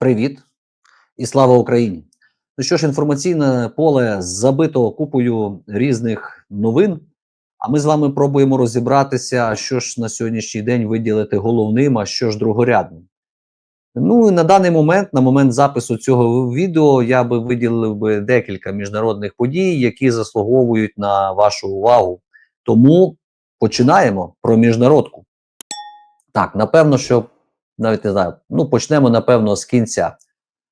Привіт і слава Україні! Ну що ж, інформаційне поле забито купою різних новин. А ми з вами пробуємо розібратися, що ж на сьогоднішній день виділити головним, а що ж другорядним. Ну і на даний момент, на момент запису цього відео, я би виділив би декілька міжнародних подій, які заслуговують на вашу увагу. Тому починаємо про міжнародку. Так, напевно, що навіть не знаю. Ну, почнемо, напевно, з кінця.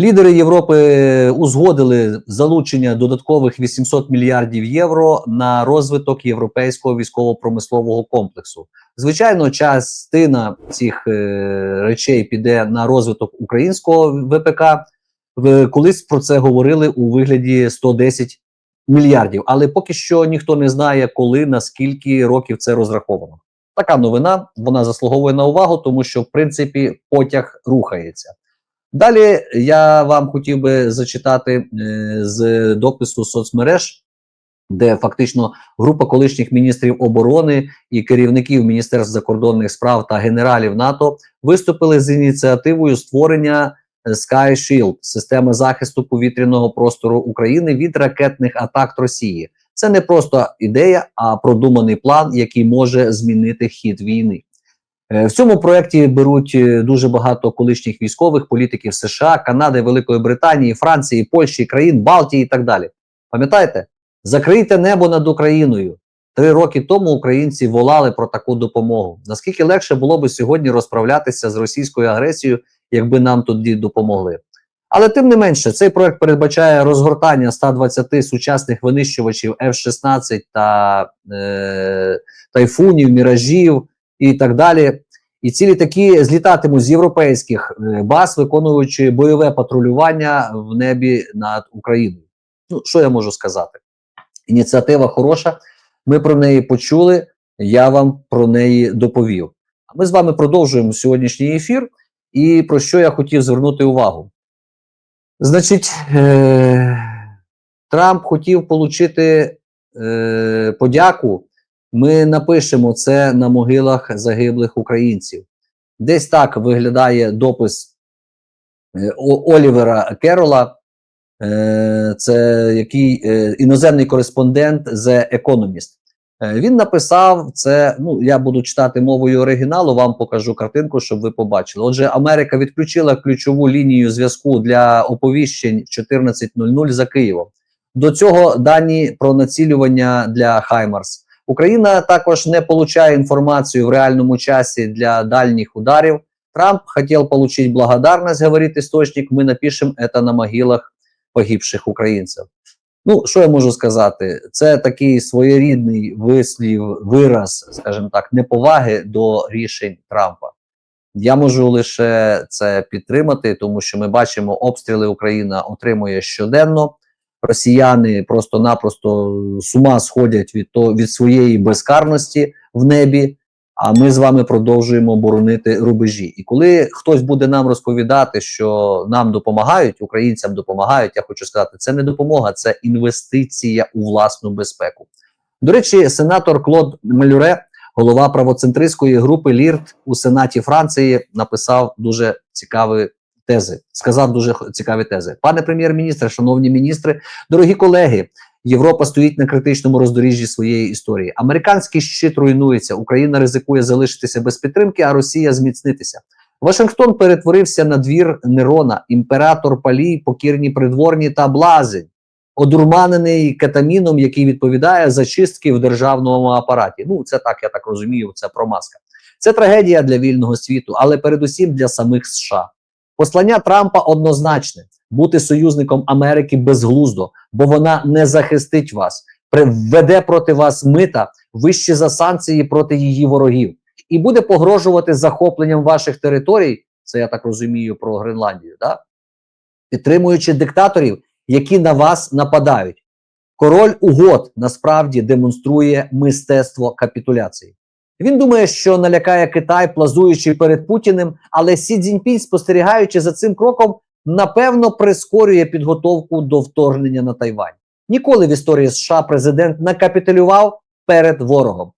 Лідери Європи узгодили залучення додаткових 800 мільярдів євро на розвиток європейського військово-промислового комплексу. Звичайно, частина цих е, речей піде на розвиток українського ВПК. Колись про це говорили у вигляді 110 мільярдів, але поки що ніхто не знає, коли на скільки років це розраховано. Така новина вона заслуговує на увагу, тому що в принципі потяг рухається. Далі я вам хотів би зачитати е, з допису соцмереж, де фактично група колишніх міністрів оборони і керівників Міністерств закордонних справ та генералів НАТО виступили з ініціативою створення е, Sky системи захисту повітряного простору України від ракетних атак Росії. Це не просто ідея, а продуманий план, який може змінити хід війни. Е, В цьому проєкті беруть е, дуже багато колишніх військових політиків США, Канади, Великої Британії, Франції, Польщі, країн Балтії і так далі. Пам'ятаєте? Закрийте небо над Україною. Три роки тому українці волали про таку допомогу. Наскільки легше було би сьогодні розправлятися з російською агресією, якби нам тоді допомогли? Але тим не менше, цей проект передбачає розгортання 120 сучасних винищувачів F-16 та е, тайфунів, міражів і так далі. І ці літаки злітатимуть з європейських е, баз, виконуючи бойове патрулювання в небі над Україною. Ну, що я можу сказати? Ініціатива хороша. Ми про неї почули. Я вам про неї доповів. А ми з вами продовжуємо сьогоднішній ефір. І про що я хотів звернути увагу? Значить, е- Трамп хотів отримати е- подяку. Ми напишемо це на могилах загиблих українців. Десь так виглядає допис е, Олівера Керола, це який іноземний кореспондент The Economist. Е, Він написав це. Ну, я буду читати мовою оригіналу, вам покажу картинку, щоб ви побачили. Отже, Америка відключила ключову лінію зв'язку для оповіщень 14.00 за Києвом. До цього дані про націлювання для Хаймарс. Україна також не получає інформацію в реальному часі для дальніх ударів. Трамп хотел получить благодарность, говорит источник. Ми напишемо это на могилах погибших українців. Ну, що я можу сказати? Це такий своєрідний вислів, вираз, скажімо так, неповаги до рішень Трампа. Я можу лише це підтримати, тому що ми бачимо, обстріли Україна отримує щоденно. Росіяни просто-напросто з ума сходять від, то, від своєї безкарності в небі. А ми з вами продовжуємо боронити рубежі. І коли хтось буде нам розповідати, що нам допомагають, українцям допомагають, я хочу сказати, це не допомога, це інвестиція у власну безпеку. До речі, сенатор Клод Мелюре, голова правоцентристської групи Лірт у Сенаті Франції, написав дуже цікаві тези. Сказав дуже цікаві тези. Пане прем'єр-міністре, шановні міністри, дорогі колеги. Європа стоїть на критичному роздоріжжі своєї історії. Американський щит руйнується, Україна ризикує залишитися без підтримки, а Росія зміцнитися. Вашингтон перетворився на двір Нерона, імператор Палій, покірні придворні та блазень, одурманений кетаміном, який відповідає за чистки в державному апараті. Ну, це так, я так розумію, це промазка. Це трагедія для вільного світу, але передусім для самих США. Послання Трампа однозначне: бути союзником Америки безглуздо, бо вона не захистить вас, приведе проти вас мита вище за санкції проти її ворогів, і буде погрожувати захопленням ваших територій. Це я так розумію про Гренландію, да? підтримуючи диктаторів, які на вас нападають. Король угод насправді демонструє мистецтво капітуляції. Він думає, що налякає Китай, плазуючи перед Путіним, але Сі Цзіньпінь, спостерігаючи за цим кроком, напевно прискорює підготовку до вторгнення на Тайвань. Ніколи в історії США президент не капітулював перед ворогом.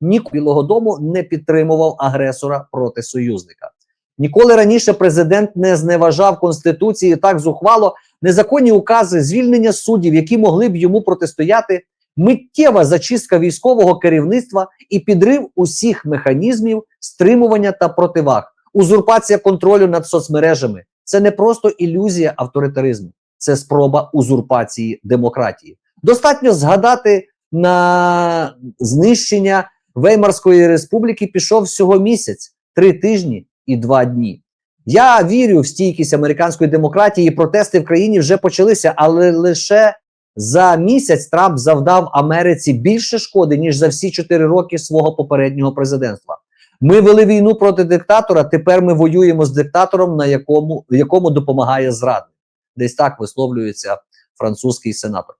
Ні Білого Дому не підтримував агресора проти союзника. Ніколи раніше президент не зневажав конституції так зухвало незаконні укази, звільнення суддів, які могли б йому протистояти, миттєва зачистка військового керівництва і підрив усіх механізмів стримування та противаг, узурпація контролю над соцмережами. Це не просто ілюзія авторитаризму, це спроба узурпації демократії. Достатньо згадати на знищення Веймарської республіки пішов всього місяць, три тижні і два дні. Я вірю в стійкість американської демократії. Протести в країні вже почалися, але лише за місяць Трамп завдав Америці більше шкоди ніж за всі чотири роки свого попереднього президентства. Ми вели війну проти диктатора. Тепер ми воюємо з диктатором, на якому якому допомагає зрадник. Десь так висловлюється французький сенатор.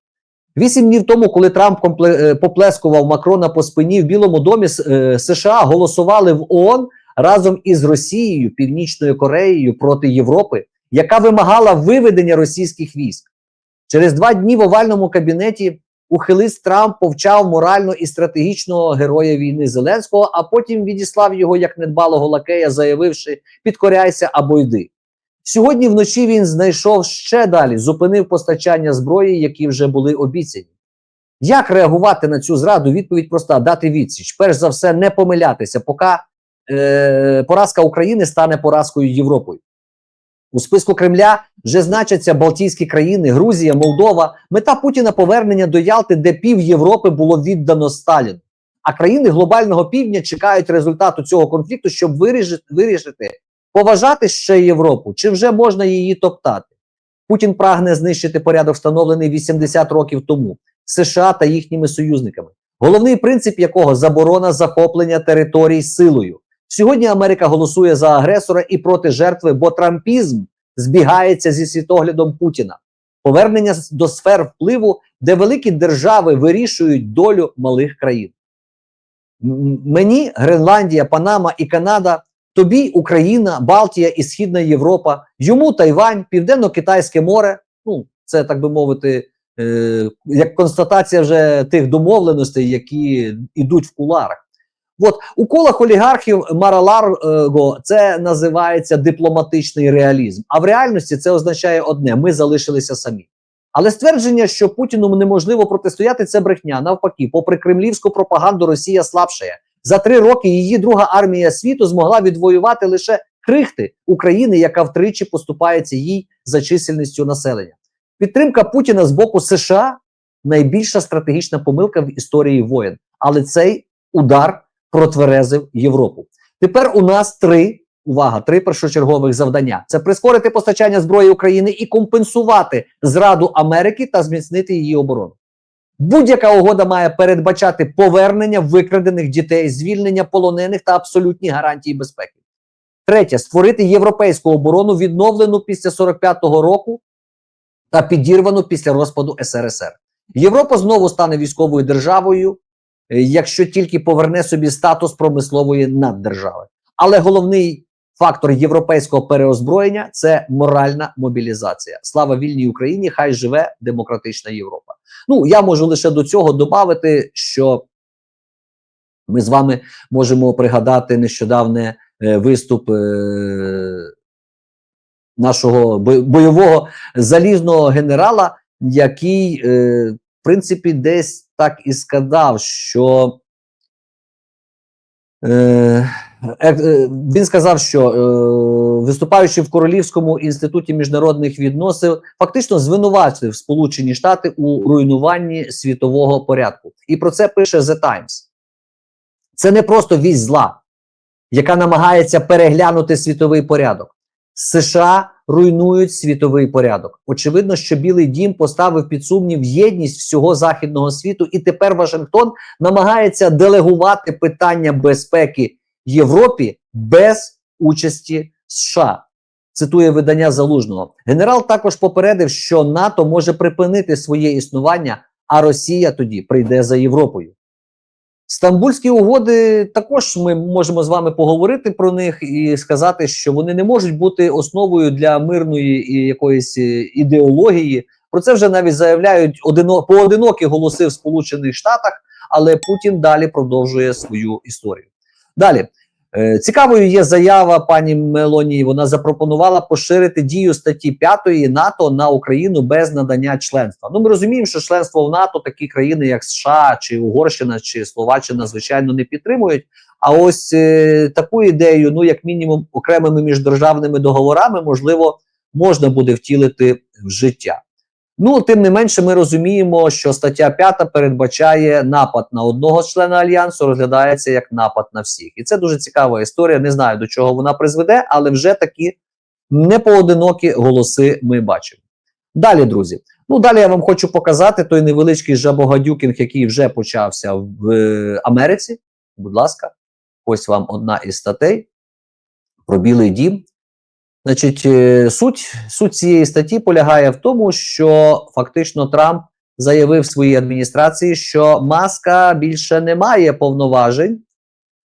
Вісім днів тому, коли Трамп е, поплескував Макрона по спині в Білому домі, е, США голосували в ООН разом із Росією, Північною Кореєю проти Європи, яка вимагала виведення російських військ. Через два дні в овальному кабінеті ухилист Трамп повчав морально і стратегічного героя війни Зеленського, а потім відіслав його як недбалого лакея, заявивши: підкоряйся або йди. Сьогодні вночі він знайшов ще далі, зупинив постачання зброї, які вже були обіцяні. Як реагувати на цю зраду? Відповідь проста: дати відсіч. Перш за все, не помилятися, поки е, поразка України стане поразкою Європою. У списку Кремля вже значаться Балтійські країни, Грузія, Молдова. Мета Путіна повернення до Ялти, де пів Європи було віддано Сталіну. А країни глобального півдня чекають результату цього конфлікту, щоб вирішити, вирішити поважати ще Європу, чи вже можна її топтати. Путін прагне знищити порядок, встановлений 80 років тому США та їхніми союзниками, головний принцип якого заборона захоплення територій силою. Сьогодні Америка голосує за агресора і проти жертви, бо трампізм збігається зі світоглядом Путіна. Повернення до сфер впливу, де великі держави вирішують долю малих країн. Мені Гренландія, Панама і Канада, тобі Україна, Балтія і Східна Європа, йому Тайвань, Південно-Китайське море. Ну, це так би мовити, е, як констатація вже тих домовленостей, які йдуть в куларах. От у колах олігархів Мараларго це називається дипломатичний реалізм. А в реальності це означає одне: ми залишилися самі. Але ствердження, що Путіну неможливо протистояти, це брехня. Навпаки, попри кремлівську пропаганду, Росія слабшає. За три роки її друга армія світу змогла відвоювати лише крихти України, яка втричі поступається їй за чисельністю населення. Підтримка Путіна з боку США найбільша стратегічна помилка в історії воєн. Але цей удар протверезив Європу. Тепер у нас три увага, три першочергових завдання: це прискорити постачання зброї України і компенсувати зраду Америки та зміцнити її оборону. Будь-яка угода має передбачати повернення викрадених дітей, звільнення полонених та абсолютні гарантії безпеки. Третє створити європейську оборону, відновлену після 45-го року та підірвану після розпаду СРСР. Європа знову стане військовою державою, якщо тільки поверне собі статус промислової наддержави. Але головний фактор європейського переозброєння це моральна мобілізація. Слава вільній Україні! Хай живе демократична Європа. Ну я можу лише до цього додати, що ми з вами можемо пригадати нещодавне е, виступ е, нашого бойового залізного генерала, який, е, в принципі, десь так і сказав, що е, е, він сказав, що е, виступаючи в Королівському інституті міжнародних відносин, фактично звинуватив Сполучені Штати у руйнуванні світового порядку. І про це пише The Times. Це не просто вість зла, яка намагається переглянути світовий порядок. США руйнують світовий порядок. Очевидно, що Білий Дім поставив під сумнів єдність всього західного світу, і тепер Вашингтон намагається делегувати питання безпеки Європі без участі США. Цитує видання залужного. Генерал також попередив, що НАТО може припинити своє існування, а Росія тоді прийде за Європою. Стамбульські угоди також ми можемо з вами поговорити про них і сказати, що вони не можуть бути основою для мирної і якоїсь е, ідеології. Про це вже навіть заявляють одино, поодинокі голоси в Сполучених Штатах, але Путін далі продовжує свою історію. Далі Цікавою є заява пані Мелонії. Вона запропонувала поширити дію статті 5 НАТО на Україну без надання членства. Ну, ми розуміємо, що членство в НАТО такі країни, як США, чи Угорщина, чи Словаччина, звичайно, не підтримують. А ось е, таку ідею, ну як мінімум, окремими міждержавними договорами, можливо, можна буде втілити в життя. Ну, тим не менше, ми розуміємо, що стаття 5 передбачає напад на одного члена альянсу, розглядається як напад на всіх. І це дуже цікава історія. Не знаю, до чого вона призведе, але вже такі непоодинокі голоси ми бачимо. Далі, друзі. Ну, далі я вам хочу показати той невеличкий жабогадюкінг, який вже почався в е, Америці. Будь ласка, ось вам одна із статей про Білий Дім. Значить, е, суть, суть цієї статті полягає в тому, що фактично Трамп заявив своїй адміністрації, що маска більше не має повноважень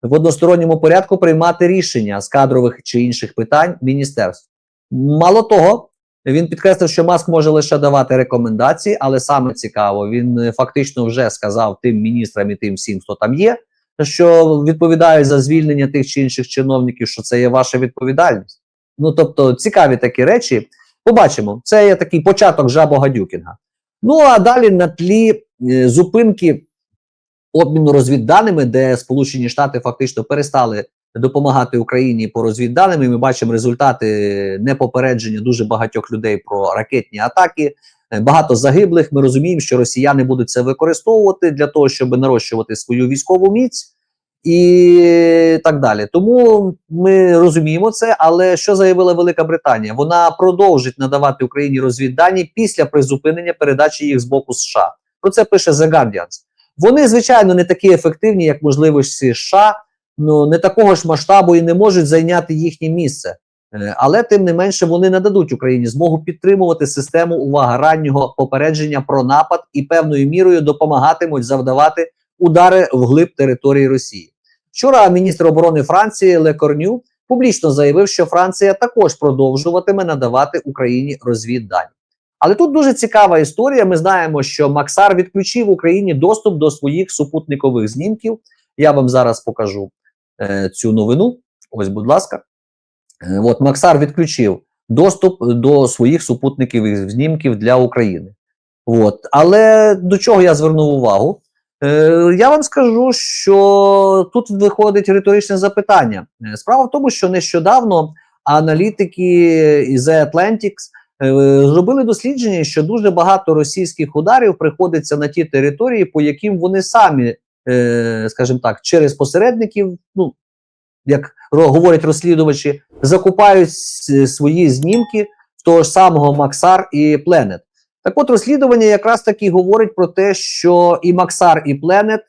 в односторонньому порядку приймати рішення з кадрових чи інших питань міністерств. Мало того, він підкреслив, що Маск може лише давати рекомендації, але саме цікаво, він е, фактично вже сказав тим міністрам і тим всім, хто там є, що відповідають за звільнення тих чи інших чиновників, що це є ваша відповідальність. Ну тобто цікаві такі речі. Побачимо, це є такий початок жабогадюкінга. Ну а далі на тлі е, зупинки обміну розвідданими, де Сполучені Штати фактично перестали допомагати Україні по розвідданим. Ми бачимо результати непопередження дуже багатьох людей про ракетні атаки. Е, Багато загиблих. Ми розуміємо, що росіяни будуть це використовувати для того, щоб нарощувати свою військову міць і так далі. Тому ми розуміємо це. Але що заявила Велика Британія? Вона продовжить надавати Україні розвіддані після призупинення передачі їх з боку США. Про це пише The Guardian. Вони, звичайно, не такі ефективні, як можливості США, ну не такого ж масштабу і не можуть зайняти їхнє місце. Е, Але тим не менше вони нададуть Україні змогу підтримувати систему увага раннього попередження про напад і певною мірою допомагатимуть завдавати удари вглиб території Росії. Вчора міністр оборони Франції Ле Корню публічно заявив, що Франція також продовжуватиме надавати Україні розвіддані. Але тут дуже цікава історія. Ми знаємо, що Максар відключив Україні доступ до своїх супутникових знімків. Я вам зараз покажу е, цю новину. Ось, будь ласка. Е, от Максар відключив доступ до своїх супутникових знімків для України. От. Але до чого я звернув увагу? Е, я вам скажу, що тут виходить риторичне запитання. Е, Справа в тому, що нещодавно аналітики із The Atlantics е, зробили дослідження, що дуже багато російських ударів приходиться на ті території, по яким вони самі, скажімо так, через посередників, ну як говорять розслідувачі, закупають свої знімки того ж самого Максар і Пленет. Так от розслідування якраз таки говорить про те, що і Максар, і Пленет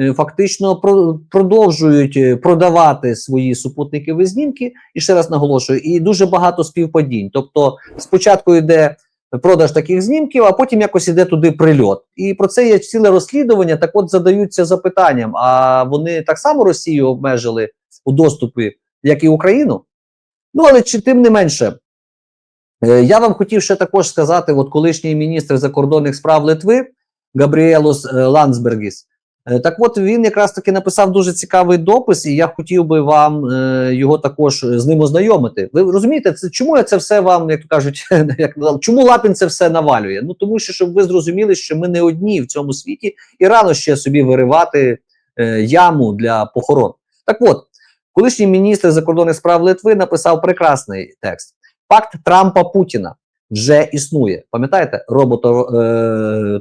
е, фактично про- продовжують е, продавати свої супутникові знімки. І ще раз наголошую, і дуже багато співпадінь. Тобто, спочатку йде продаж таких знімків, а потім якось іде туди прильот. І про це є ціле розслідування. Так от задаються запитанням: а вони так само Росію обмежили у доступі, як і Україну? Ну але чи тим не менше. Е, Я вам хотів ще також сказати: от колишній міністр закордонних справ Литви Габріелос е, Ландсбергіс. е, Так от він якраз таки написав дуже цікавий допис, і я хотів би вам е, його також з ним ознайомити. Ви розумієте, це чому я це все вам, як то кажуть, як чому Лапін це все навалює? Ну тому що щоб ви зрозуміли, що ми не одні в цьому світі, і рано ще собі виривати е, яму для похорон. Так от, колишній міністр закордонних справ Литви написав прекрасний текст. Пакт Трампа Путіна вже існує. Пам'ятаєте, робота е,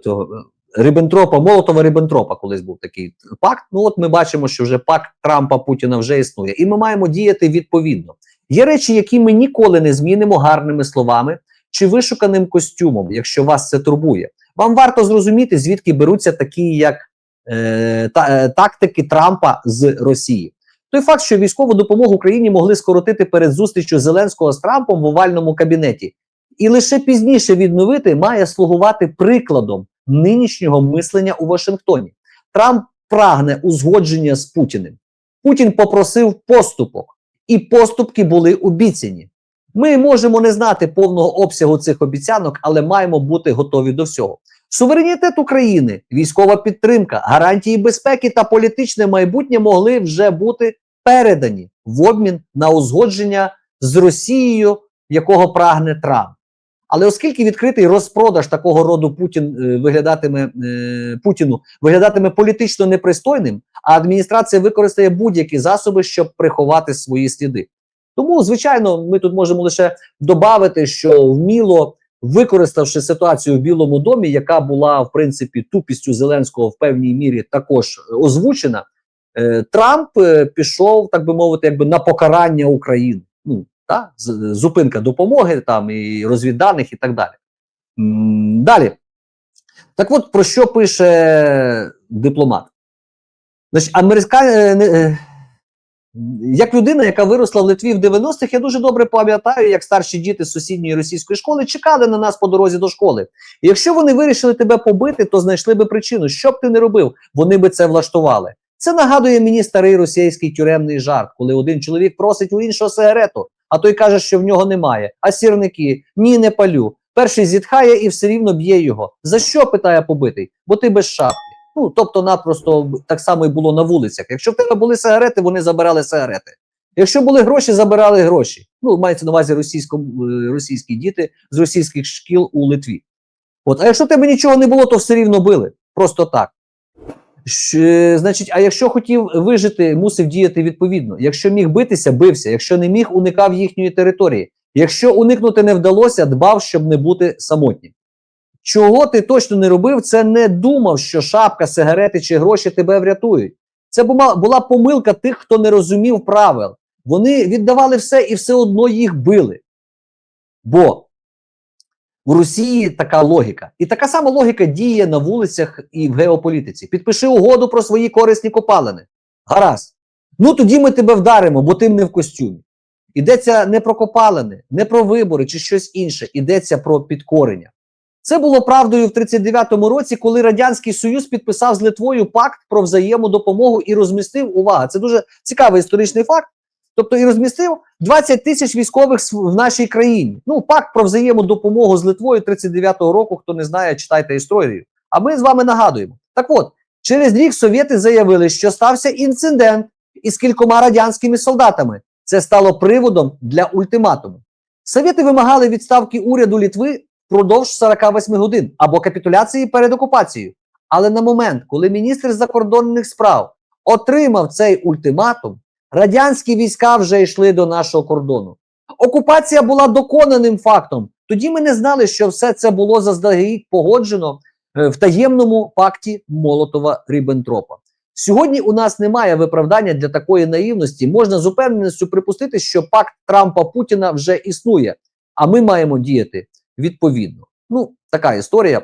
е, Молотова Ріббентропа колись був такий пакт. Ну от ми бачимо, що вже пакт Трампа Путіна вже існує, і ми маємо діяти відповідно. Є речі, які ми ніколи не змінимо гарними словами чи вишуканим костюмом, якщо вас це турбує. Вам варто зрозуміти, звідки беруться такі, як е, та, е, тактики Трампа з Росії. Той факт, що військову допомогу Україні могли скоротити перед зустрічю Зеленського з Трампом в овальному кабінеті, і лише пізніше відновити має слугувати прикладом нинішнього мислення у Вашингтоні. Трамп прагне узгодження з Путіним. Путін попросив поступок, і поступки були обіцяні. Ми можемо не знати повного обсягу цих обіцянок, але маємо бути готові до всього. Суверенітет України, військова підтримка, гарантії безпеки та політичне майбутнє могли вже бути передані в обмін на узгодження з Росією, якого прагне Трамп. Але оскільки відкритий розпродаж такого роду Путін е, виглядатиме е, Путіну виглядатиме політично непристойним, а адміністрація використає будь-які засоби, щоб приховати свої сліди. Тому, звичайно, ми тут можемо лише додати, що вміло використавши ситуацію в Білому домі, яка була в принципі тупістю Зеленського в певній мірі також озвучена, е, Трамп е, пішов, так би мовити, якби на покарання України. Ну та зупинка допомоги там і розвідданих, і так далі. Далі. Так от про що пише дипломат? Значить, америка... е, не, е, як людина, яка виросла в Литві в 90-х, я дуже добре пам'ятаю, як старші діти з сусідньої російської школи чекали на нас по дорозі до школи. І якщо вони вирішили тебе побити, то знайшли би причину. Що б ти не робив, вони би це влаштували. Це нагадує мені старий російський тюремний жарт, коли один чоловік просить у іншого сигарету, а той каже, що в нього немає. А сірники ні, не палю. Перший зітхає і все рівно б'є його. За що питає побитий? Бо ти без шапки. Ну тобто, напросто так само і було на вулицях. Якщо в тебе були сигарети, вони забирали сигарети. Якщо були гроші, забирали гроші. Ну, мається на увазі російсько, е, російські діти з російських шкіл у Литві. От, а якщо в тебе нічого не було, то все рівно били. Просто так. Щ, значить, а якщо хотів вижити, мусив діяти відповідно. Якщо міг битися, бився. Якщо не міг, уникав їхньої території. Якщо уникнути не вдалося, дбав, щоб не бути самотнім. Чого ти точно не робив, це не думав, що шапка, сигарети чи гроші тебе врятують. Це була помилка тих, хто не розумів правил. Вони віддавали все і все одно їх били. Бо в Росії така логіка. І така сама логіка діє на вулицях і в геополітиці. Підпиши угоду про свої корисні копалини. Гаразд. Ну тоді ми тебе вдаримо, бо ти не в костюмі. Йдеться не про копалини, не про вибори чи щось інше. Йдеться про підкорення. Це було правдою в 39-му році, коли Радянський Союз підписав з Литвою пакт про взаємодопомогу і розмістив увага. Це дуже цікавий історичний факт. Тобто і розмістив 20 тисяч військових в нашій країні. Ну, пакт про взаємодопомогу з Литвою 39-го року. Хто не знає, читайте історію. А ми з вами нагадуємо. Так от, через рік совєти заявили, що стався інцидент із кількома радянськими солдатами. Це стало приводом для ультиматуму. Совєти вимагали відставки уряду Літви впродовж 48 годин або капітуляції перед окупацією. Але на момент, коли міністр закордонних справ отримав цей ультиматум, радянські війська вже йшли до нашого кордону. Окупація була доконаним фактом. Тоді ми не знали, що все це було заздалегідь погоджено е, в таємному пакті Молотова Ріббентропа. Сьогодні у нас немає виправдання для такої наївності. Можна з упевненістю припустити, що пакт Трампа Путіна вже існує, а ми маємо діяти відповідно. Ну, така історія,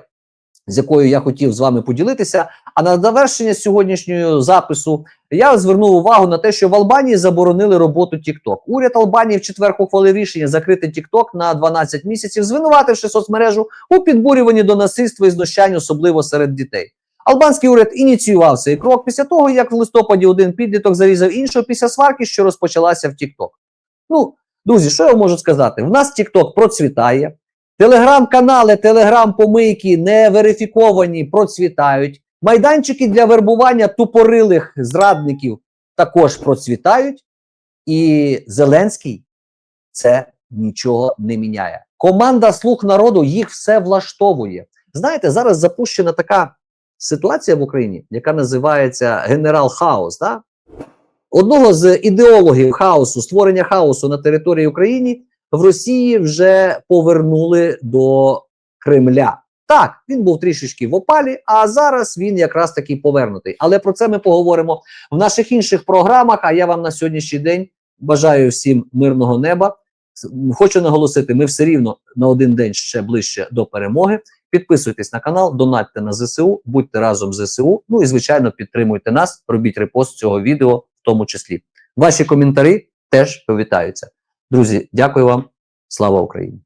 з якою я хотів з вами поділитися. А на завершення сьогоднішнього запису я звернув увагу на те, що в Албанії заборонили роботу TikTok. Уряд Албанії в четвер ухвалив рішення закрити TikTok на 12 місяців, звинувативши соцмережу у підбурюванні до насильства і знущань, особливо серед дітей. Албанський уряд ініціював цей крок після того, як в листопаді один підліток зарізав іншого після сварки, що розпочалася в TikTok. Ну, друзі, що я можу сказати? В нас TikTok процвітає. Телеграм-канали, телеграм-помийки не верифіковані, процвітають. Майданчики для вербування тупорилих зрадників також процвітають. І Зеленський це нічого не міняє. Команда Слуг народу їх все влаштовує. Знаєте, зараз запущена така ситуація в Україні, яка називається генерал Хаос. Да? Одного з ідеологів хаосу, створення хаосу на території України в Росії вже повернули до Кремля. Так, він був трішечки в опалі, а зараз він якраз таки повернутий. Але про це ми поговоримо в наших інших програмах. А я вам на сьогоднішній день бажаю всім мирного неба. Хочу наголосити, ми все рівно на один день ще ближче до перемоги. Підписуйтесь на канал, донатьте на ЗСУ, будьте разом з ЗСУ. Ну і звичайно, підтримуйте нас, робіть репост цього відео, в тому числі. Ваші коментарі теж повітаються. Друзі, дякую вам. Слава Україні!